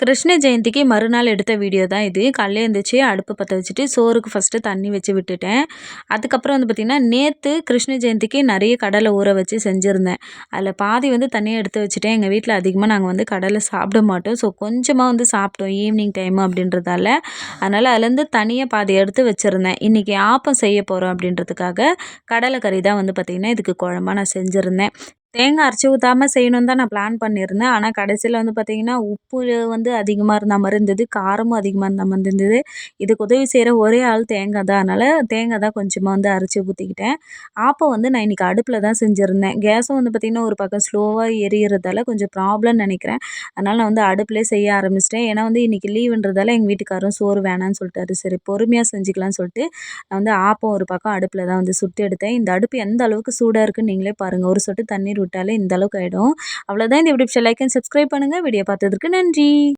கிருஷ்ண ஜெயந்திக்கு மறுநாள் எடுத்த வீடியோ தான் இது. காலையில் எழுந்திரிச்சு அடுப்பு பற்ற வச்சுட்டு சோறுக்கு ஃபஸ்ட்டு தண்ணி வச்சு விட்டுட்டேன். அதுக்கப்புறம் வந்து பார்த்திங்கன்னா நேற்று கிருஷ்ண ஜெயந்திக்கு நிறைய கடலை ஊற வச்சு செஞ்சுருந்தேன். அதில் பாதி வந்து தனியாக எடுத்து வச்சுட்டேன். எங்கள் வீட்டில் அதிகமாக நாங்கள் வந்து கடலை சாப்பிட மாட்டோம். ஸோ கொஞ்சமாக வந்து சாப்பிட்டோம் ஈவினிங் டைம் அப்படின்றதால. அதனால் அதுலேருந்து தனியாக பாதி எடுத்து வச்சுருந்தேன். இன்றைக்கி ஆப்பம் செய்ய போகிறோம் அப்படின்றதுக்காக கடலை கறி தான் வந்து பார்த்திங்கன்னா இதுக்கு குழம்பாக நான் செஞ்சுருந்தேன். தேங்காய் அரைச்சி ஊற்றாமல் செய்யணுன்னு தான் நான் பிளான் பண்ணியிருந்தேன். ஆனால் கடைசியில் வந்து பார்த்திங்கன்னா உப்பு வந்து அதிகமாக இருந்த மாதிரி இருந்தது. காரமும் அதிகமாக இருந்த மாதிரி இருந்தது. இதுக்கு உதவி செய்கிற ஒரே ஆள் தேங்காய் தான். அதனால் தேங்காய் தான் கொஞ்சமாக வந்து அரைச்சி ஊற்றிக்கிட்டேன் ஆப்பம் வந்து நான் இன்றைக்கி அடுப்பில் தான் செஞ்சுருந்தேன். கேஸும் வந்து பார்த்திங்கன்னா ஒரு பக்கம் ஸ்லோவாக எரியறதால கொஞ்சம் ப்ராப்ளம்னு நினைக்கிறேன். அதனால் நான் வந்து அடுப்பிலே செய்ய ஆரம்பிச்சிட்டேன். ஏன்னா வந்து இன்றைக்கி லீவுன்றதால எங்கள் வீட்டுக்காரரும் சோறு வேணான்னு சொல்லிட்டாரு. சரி பொறுமையாக செஞ்சுக்கலாம்னு சொல்லிட்டு நான் வந்து ஆப்பம் ஒரு பக்கம் அடுப்பில் தான் வந்து சுட்டு எடுத்தேன். இந்த அடுப்பு எந்த அளவுக்கு சூடாக இருக்குன்னு நீங்களே பாருங்கள் ஒரு சொட்டு தண்ணீர் விட்டாலே இந்த அளவுக்கு ஆகிடும் அவ்வளோதான் இந்த வீடியோ லைக் அண்ட் சப்ஸ்கிரைப் பண்ணுங்கள் வீடியோ பார்த்ததுக்கு நன்றி.